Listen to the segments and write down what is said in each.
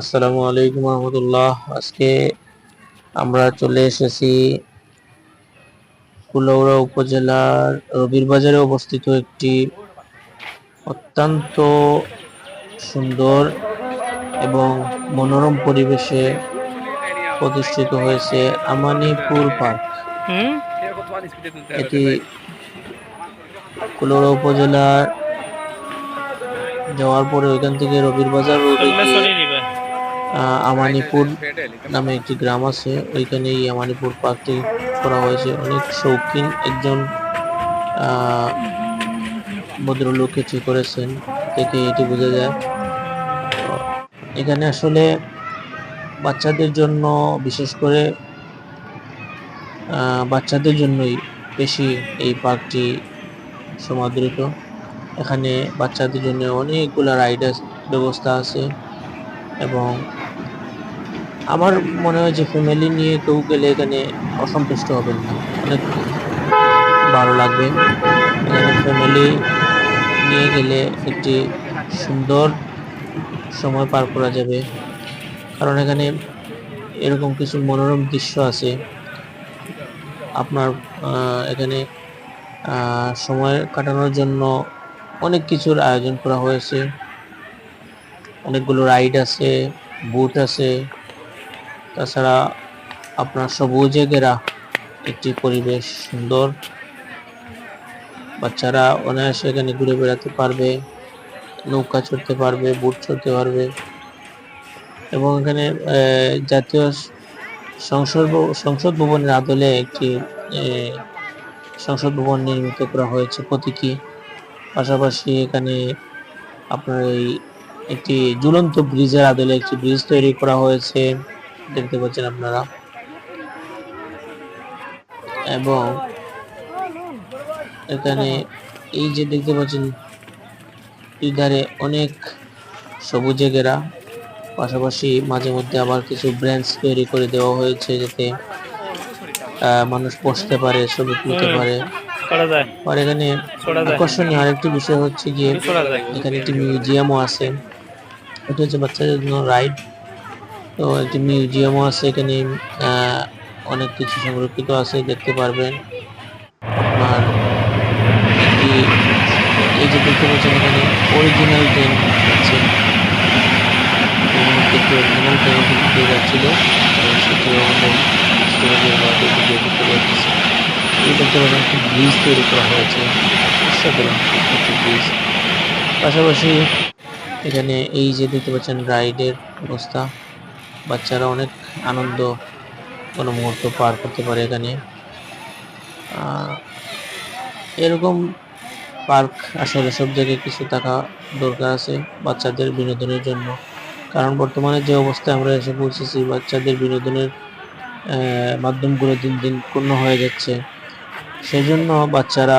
আসসালামু আলাইকুম রহমতুল্লাহ। আজকে আমরা চলে এসেছি কুলৌড়া উপজেলার রবির বাজারে অবস্থিত একটি অত্যন্ত সুন্দর এবং মনোরম পরিবেশে প্রতিষ্ঠিত হয়েছে আমানিপুর পার্ক। এটি কুলৌড়া উপজেলার যাওয়ার পরে ওইখান থেকে রবির বাজার রোডে আমানিপুর নামে একটি গ্রাম আছে। ওইখানে এই আমানিপুর পার্কটি করা হয়েছে। অনেক শৌখিন একজন ভদ্রলোক এটি করেছেন দেখে এটি বোঝা যায়। এখানে আসলে বাচ্চাদের জন্য, বিশেষ করে বাচ্চাদের জন্যই বেশি এই পার্কটি সমাদৃত। এখানে বাচ্চাদের জন্য অনেকগুলো রাইডার ব্যবস্থা আছে। এবং আমার মনে হয় যে ফ্যামিলি নিয়ে কেউ গেলে এখানে অসন্তুষ্ট হবেন না। অনেক ভালো লাগবে। এখানে ফ্যামিলি নিয়ে গেলে একটি সুন্দর সময় পার করা যাবে। কারণ এখানে এরকম কিছু মনোরম দৃশ্য আছে। আপনার এখানে সময় কাটানোর জন্য অনেক কিছুর আয়োজন করা হয়েছে। অনেকগুলো রাইড আছে বুট আছে। তাছাড়া আপনার সবুজে ঘেরা একটি পরিবেশ সুন্দর। বাচ্চারা অনায়াসে এখানে ঘুরে বেড়াতে পারবে, নৌকা চড়তে পারবে বুট চড়তে পারবে। এবং এখানে জাতীয় সংসদ সংসদ ভবনের আদলে একটি সংসদ ভবন নির্মিত করা হয়েছে প্রতীকী। পাশাপাশি এখানে আপনার এই একটি ঝুলন্ত ব্রিজের আদলে একটি ব্রিজ তৈরি করা হয়েছে। দেখতে পাচ্ছেন আপনারা। এবং এখানে এই যে দেখতে পাচ্ছেন এই ধারে অনেক সবুজে ঘেরা। পাশাপাশি মাঝে মধ্যে আবার কিছু ব্রেঞ্চ তৈরি করে দেওয়া হয়েছে যাতে আহ, মানুষ বসতে পারে ছবি তুলতে পারে। আর এখানে আকর্ষণীয় আরেকটি বিষয় হচ্ছে গিয়ে এখানে একটি মিউজিয়ামও আছে। এটা হচ্ছে বাচ্চাদের জন্য রাইড তো একটি মিউজিয়ামও আছে এখানে অনেক কিছু সংরক্ষিত আছে, দেখতে পারবেন। আর একটি, এই যে দেখতে পাচ্ছেন এখানে অরিজিনাল ট্রেন আছে অরিজিনাল ট্রেন দিয়ে যাচ্ছিল। সেটিও আমাদের এই দেখতে একটি ব্রিজ তৈরি করা হয়েছে। ব্রিজ পাশাপাশি এখানে এই যে দেখতে পাচ্ছেন রাইডের অবস্থা। বাচ্চারা অনেক আনন্দ কোনো মুহূর্ত পার করতে পারে এখানে। এরকম পার্ক আসলে সব জায়গায় কিছু থাকা দরকার আছে বাচ্চাদের বিনোদনের জন্য। কারণ বর্তমানে যে অবস্থায় আমরা এসে পৌঁছেছি, বাচ্চাদের বিনোদনের মাধ্যমগুলো দিন দিন পূর্ণ হয়ে যাচ্ছে। সেই জন্য বাচ্চারা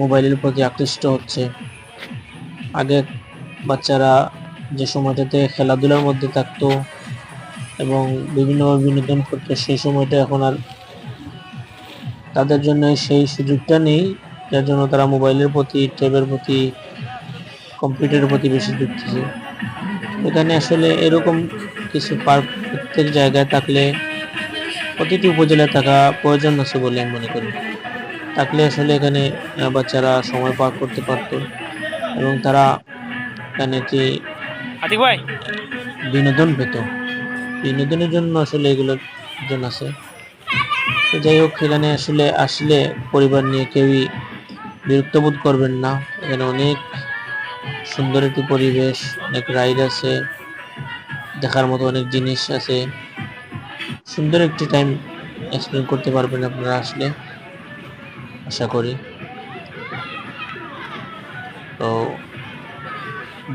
মোবাইলের প্রতি আকৃষ্ট হচ্ছে। আগে বাচ্চারা যে সময়টাতে খেলাধুলার মধ্যে থাকতো এবং বিভিন্নভাবে বিনোদন করতো, সেই সময়টা এখন আর তাদের জন্য সেই সুযোগটা নেই। যার জন্য তারা মোবাইলের প্রতি ট্যাবের প্রতি, কম্পিউটারের প্রতি বেশি ঢুকতেছে এখানে আসলে এরকম কিছু পার্ক প্রত্যেক জায়গায় থাকলে, প্রতিটি উপজেলায় থাকা প্রয়োজন আছে বলে আমি মনে করি। থাকলে আসলে এখানে বাচ্চারা সময় পার করতে পারতো। এবং তারা এখানে একটি আতিক ভাই। বিনোদন পেত। বিনোদনের জন্য আসলে এগুলোর জন্য আছে। তো যাই হোক এখানে আসলে আসলে পরিবার নিয়ে কেউই বিরক্ত বোধ করবেন না। এখানে অনেক সুন্দর একটি পরিবেশ অনেক রাইড আছে দেখার মতো অনেক জিনিস আছে। সুন্দর একটি টাইম এক্সপ্লেন করতে পারবেন আপনারা আসলে আশা করি।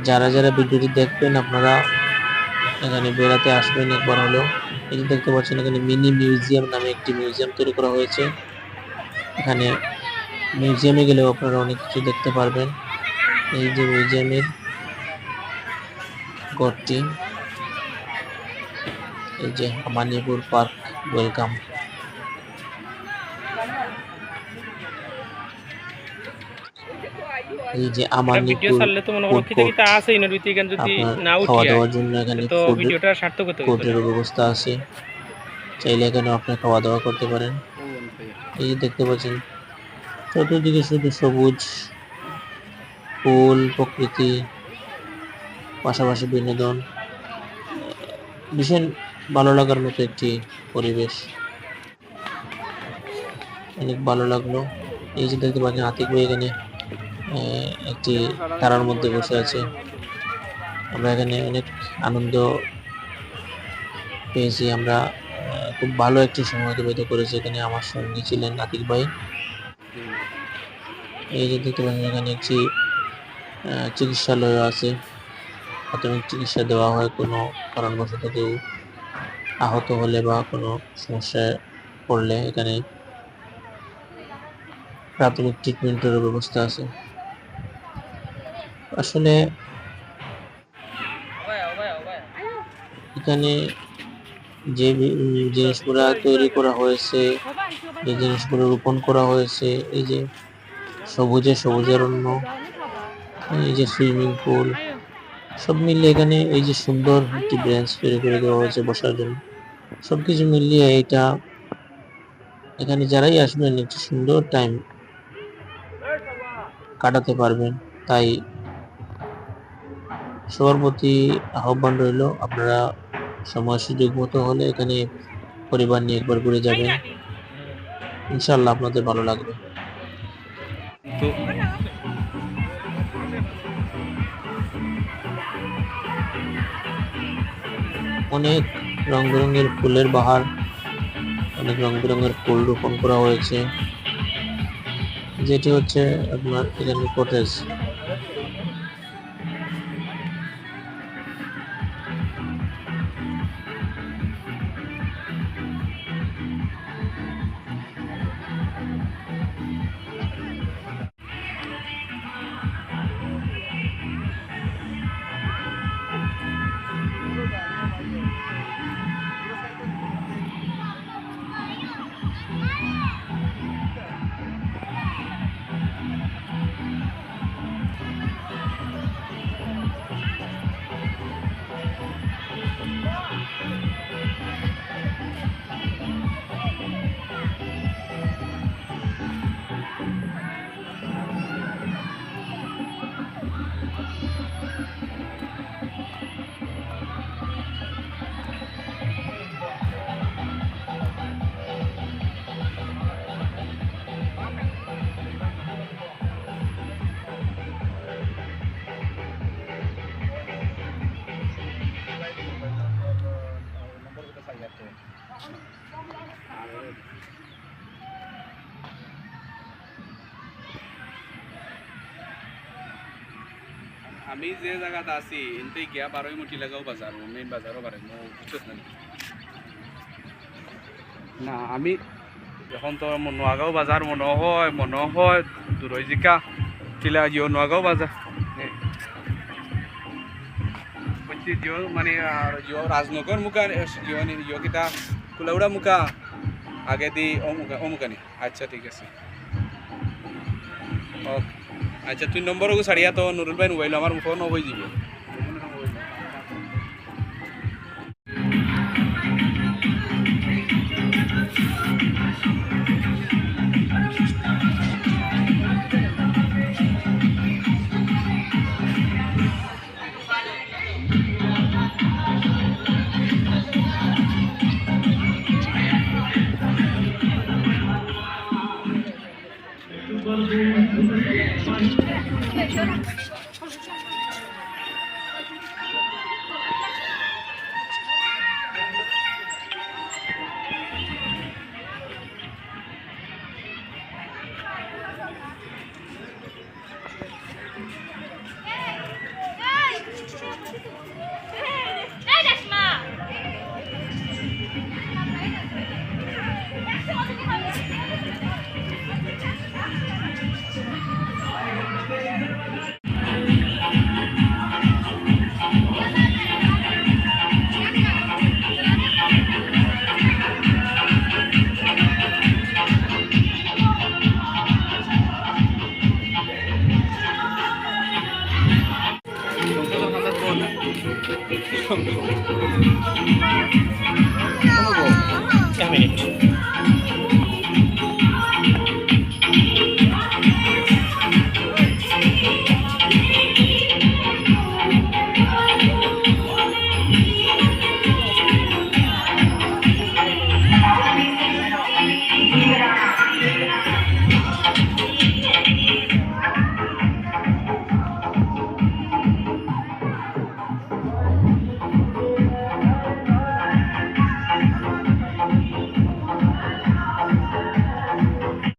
যারা যারা ভিডিওটি দেখবেন, আপনারা এখানে বেড়াতে আসবেন একবার হলেও। যে দেখতে পাচ্ছেন, এখানে মিনি মিউজিয়াম নামে একটি মিউজিয়াম তৈরি করা হয়েছে। এখানে মিউজিয়ামে গেলেও আপনারা অনেক কিছু দেখতে পারবেন। এই যে মিউজিয়ামের ঘরটি। এই যে মানিপুর পার্ক, ওয়েলকাম। এই যে ভিডিও আমানিপুর ছাড়লে তো মনে করো কোর্ট আছে ইনার ভিতরে এখানে যদি না খাওয়া দাওয়ার জন্য এখানে তো ভিডিওটা সার্থক হতে হইতো ব্যবস্থা আছে। চাইলে এখানে আপনি খাওয়া দাওয়া করতে পারেন। এই যে দেখতে পাচ্ছেন চতুর্দিকে শুধু সবুজ ফুল প্রকৃতি পাশাপাশি বিনোদন। ভীষণ ভালো লাগার মতো একটি পরিবেশ। অনেক ভালো লাগল। এই যে দেখতে পাচ্ছেন আতিক ভাই এখানে একটি তারার মধ্যে বসে আছে। আমরা এখানে অনেক আনন্দ পেয়েছি। আমরা খুব ভালো একটি সময় অতিবাহিত করেছি এখানে আমার সঙ্গী ছিলেন আতিক ভাই। এই যে দেখতে পাচ্ছেন, এখানে একটি চিকিৎসালয় আছে। প্রাথমিক চিকিৎসা দেওয়া হয় কোনো কারণবশত কেউ আহত হলে বা কোনো সমস্যায় পড়লে এখানে প্রাথমিক ট্রিটমেন্টেরও ব্যবস্থা আছে। আসলে এখানে যে উম, তৈরি করা হয়েছে যে জিনিসগুলো রোপণ করা হয়েছে এই যে সবুজে সবুজারণ্য এই যে সুইমিং পুল সব মিলিয়ে এখানে এই যে সুন্দর একটি ব্রেঞ্চ তৈরি করে দেওয়া হয়েছে বসার জন্য। সবকিছু মিলিয়ে এটা এখানে যারাই আসবেন একটি সুন্দর টাইম কাটাতে পারবেন। তাই সবার প্রতি আহ্বান রইল। আপনারা সময় সুযোগ মতো হলে এখানে পরিবার নিয়ে একবার ঘুরে যাবেন। ইনশাল্লাহ আপনাদের ভালো লাগবে। তো অনেক রং বেরঙের ফুলের বাহার অনেক রং বেরঙের ফুল রোপণ করা হয়েছে। যেটি হচ্ছে আপনার এখানে কটেজ আমি যে জায়গাত আছি এনতে গিয়া বারোই মুঠি লাগাও বাজার মেইন বাজারও বারে বুঝছিস না না আমি এখন তো নোয়াগাঁও বাজার মনে হয় মনে হয় দূরই জিকা কিলা জিও নোয়াগাঁও বাজার বলছি জিও মানে জিও রাজনগর মুখা জিও জিও কিতা কুলাউড়া মুখা আগে দি ও মুখানি আচ্ছা ঠিক আছে। ওকে আচ্ছা তুই নম্বরকে ছাড়িয়া তো নুরুল ভাই মোবাইল আমার ফোন হয়ে যাবে 你是